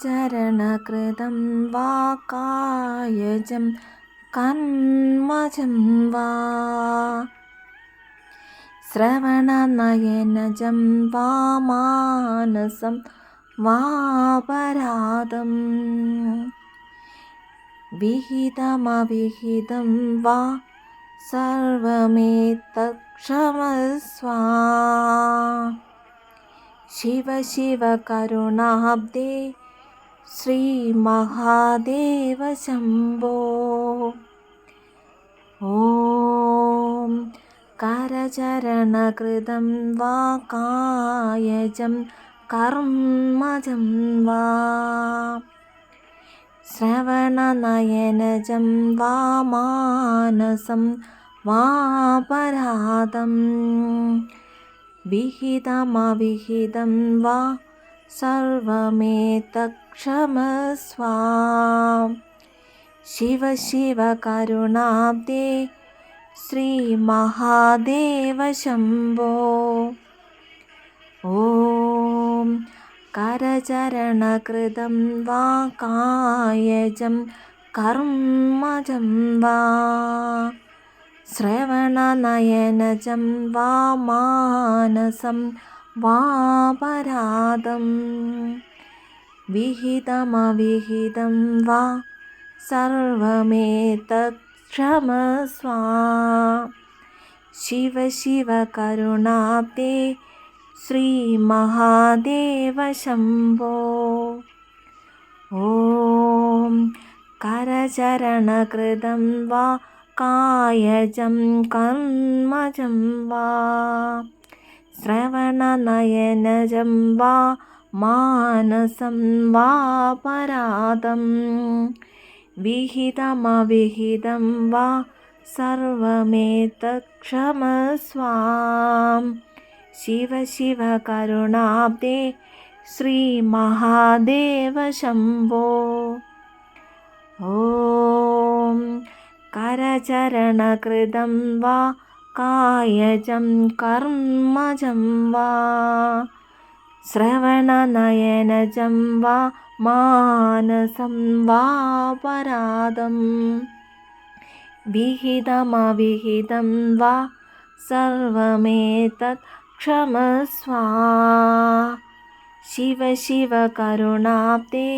ചരണകൃതം വാ കായജം കന്മജം വാ ശ്രവണനയനജം വാ മാനസം വിഹിതമവിഹിതം വാ സർവമേതക്ഷമസ്വാ ശിവ ശിവ കരുണാബ്ദേ ശ്രീ മഹാദേവ ശംഭോ. ഓം കരചരണകൃതം വാ കായജം കർമ്മജം വാ. ശ്രവണനയനജം വാ മാനസം വാപരാധം വിഹിതമവിഹിതം വാ സർവമേതക്ഷമസ്വാം. ശിവ ശിവ കരുണാബ്ദേ ശ്രീ മഹാദേവ ശംഭോ. ഓം കരചരണകൃതം വാ കായജം കർമ്മജം വാ. ശ്രവണനയനജം വാ മാനസം വാപരാധം വിഹിതമവിഹിതം വാ സർവമേതത് क्षमस्वा शिव शिव करुणाब्दे श्रीमहादेव शम्भो ॐ करचरणकृतं वा कायजं कर्मजं वा ശ്രവണനയനജം വാ മാനസം വാ പരാതം. വിഹിതമവിഹിതം വാ സർവമേതക്ഷമസ്വാം. ശിവ ശിവ കരുണാബ്ദേ ശ്രീ മഹാദേവ ശംഭോ. ഓം കരചരണകൃതം വാ कायजं कर्मजं वा श्रवणनयनजं वा मानसं वापरादं विहितमविहितं वा सर्वमेतत् क्षमस्वा शिव शिव करुणाब्दे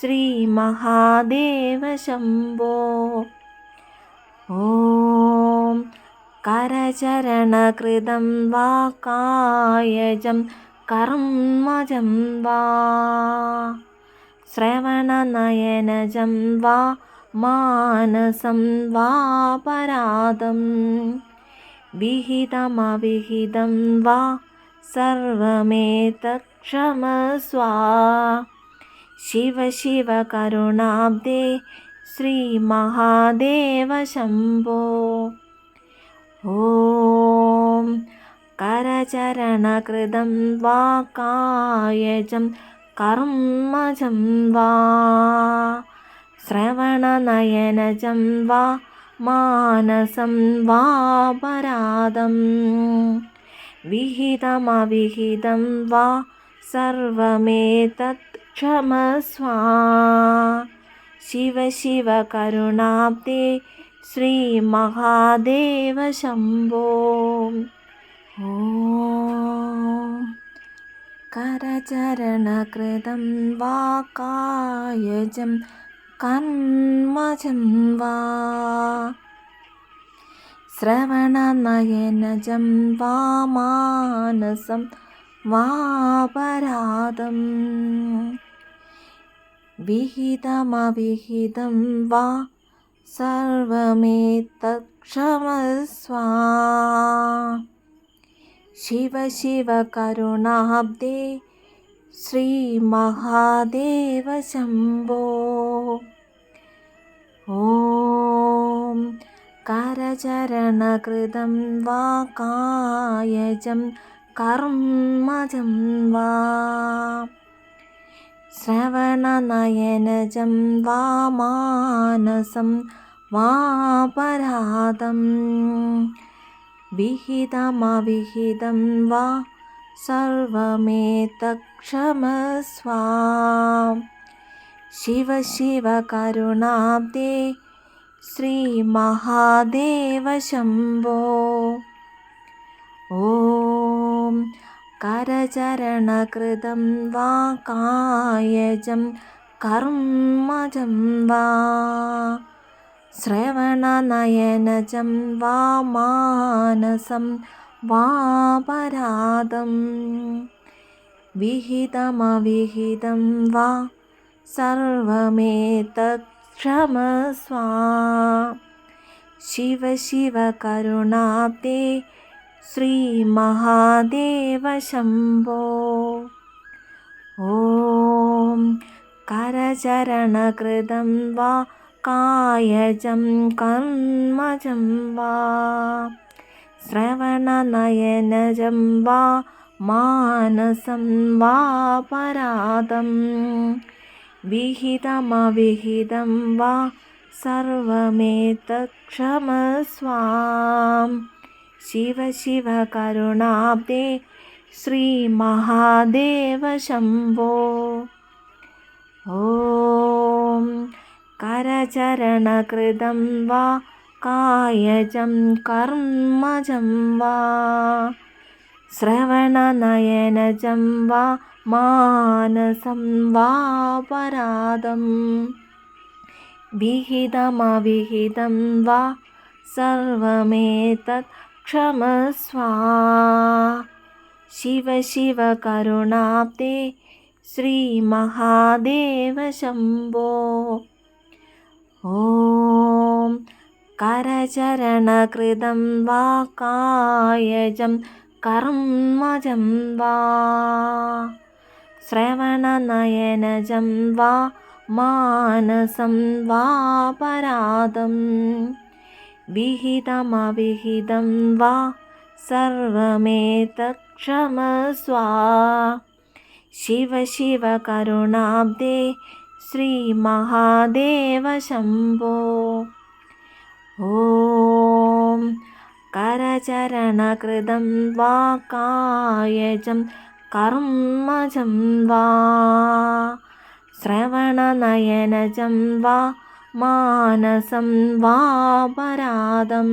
श्रीमहादेव शम्भो। ॐ करचरणकृतं वा कायजं कर्मजं वा श्रवणनयनजं वा मानसं वा परादं विहितमविहितं वा सर्वमेतत्क्षम स्वा शिवशिवकरुणाब्दे श्रीमहादेव शम्भो ഓം करचरणकृतं वा कायजं कर्मजं वा श्रवणनयनजं वा मानसं वापराधं विहितमविहितं वा सर्वमेतत् क्षमस्वा शिव शिव करुणाब्दे ശ്രീ മഹാദേവ ശംഭോ. കരചരണകൃതം വാ കായജം കന്മജം വാ. ശ്രവണനയനജം വാ മാനസം വാപരാധം വിഹിതമവിഹിതം വാ സർവമേതക്ഷമസ്വാ ശിവ ശിവ കരുണാബ്ദേ ശ്രീ മഹാദേവ ശംഭോ ഓം കരചരണകൃതം വാ കായജം കർമ്മജം വാ श्रवणनयनजं वा मानसं वा परातं विहितमविहितं वा सर्वमेतक्षमस्वा शिव शिव करुणाब्दे श्रीमहादेव शम्भो। ॐ करचरणकृतं वा कायजं कर्मजं वा श्रवणनयनजं वा मानसं वापराधं विहितमविहितं वा सर्वमेतत्क्षमस्वा शिव शिव करुणाब्दे श्रीमहादेव शम्भो ॐ करचरणकृतं वा कायजं कर्मजं वा श्रवणनयनजं वा मानसं वापराधं विहितमविहितं वा ശിവ ശിവ കരുണാബ്ദേ ശ്രീ മഹാദേവ ശംഭോ. ഓം കരചരണകൃതം വാ കായജം കർമ്മജം വാ. ശ്രവണനയനജം വാ മാനസം വാ പരാദം വിഹിതമവിഹിതം വാ സർവമേതത് क्षमस्वा शिव शिव करुणाब्दे श्रीमहादेव शम्भो ॐ करचरणकृतं वा कायजं कर्मजं वा श्रवणनयनजं वा मानसं वापराधं विहितमविहितं वा सर्वमेतत्क्षमस्वा शिव शिव करुणाब्दे श्रीमहादेव शम्भो ॐ करचरणकृतं वा कायजं कर्मजं वा श्रवणनयनजं वा मानसं वापराधं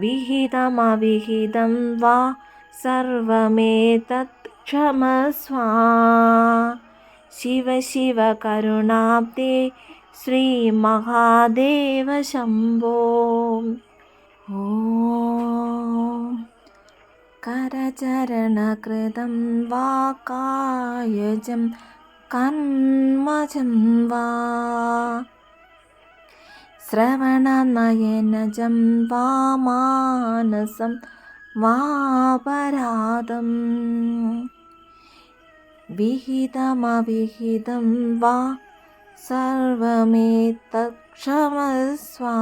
विहितमविहितं वा सर्वमेतत् क्षमस्वा। शिव शिव करुणाब्दे श्रीमहादेव शम्भो। ॐ करचरणकृतं वा कायजं कर्मजं वा? श्रवणनयनजं वा? मानसं वापराधं विहितमविहितं वा? सर्वमेतत्क्षमस्वा?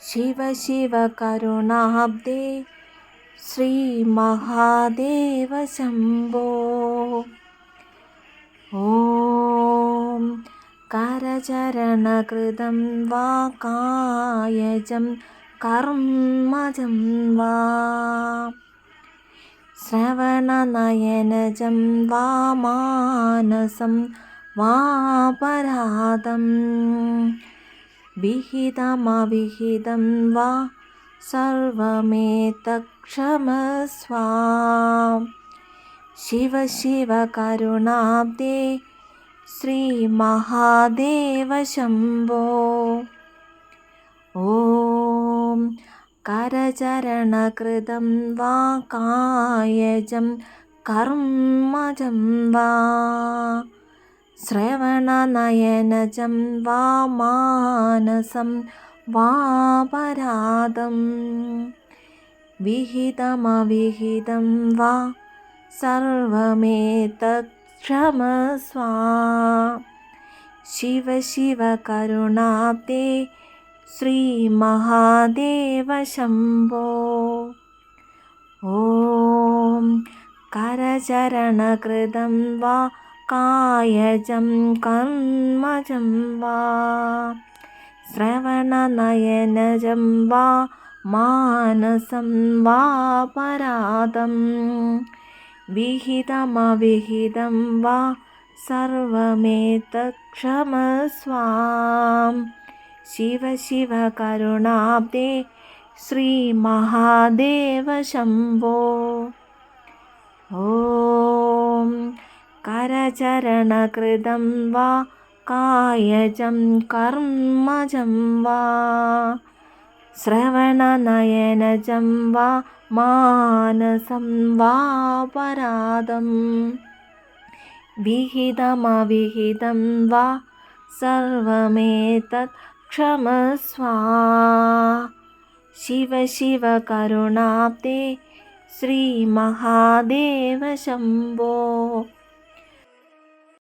शिव शिव करुणाब्दे श्रीमहादेव शम्भो ॐ करचरणकृतं वा कायजं कर्मजं वा। श्रवणनयनजं वा मानसं वापराधं विहितमविहितं वा सर्वमेतत्क्षमस्वा शिव शिव करुणाब्दे श्रीमहादेव शम्भो ॐ करचरणकृतं वा कायजं कर्मजं वा श्रवणनयनजं वा मानसं वापराधं विहितमविहितं वा सर्वमेतत्क्षमस्वा। शिव शिव करुणाब्दे श्रीमहादेव शम्भो ॐ करचरणकृतं वा कायजं कर्मजं वा। श्रवणनयनजं वा मानसं वापराधं विहितमविहितं वा सर्वमेतत् क्षमस्वाम् शिव शिव करुणाब्दे श्रीमहादेव शम्भो ॐ करचरणकृतं वा कायजं कर्मजं वा श्रवणनयनजं वा मानसं वापराधं विहितमविहितं वा सर्वमेतत् क्षमस्वा। शिव शिव करुणाब्दे श्रीमहादेव शम्भो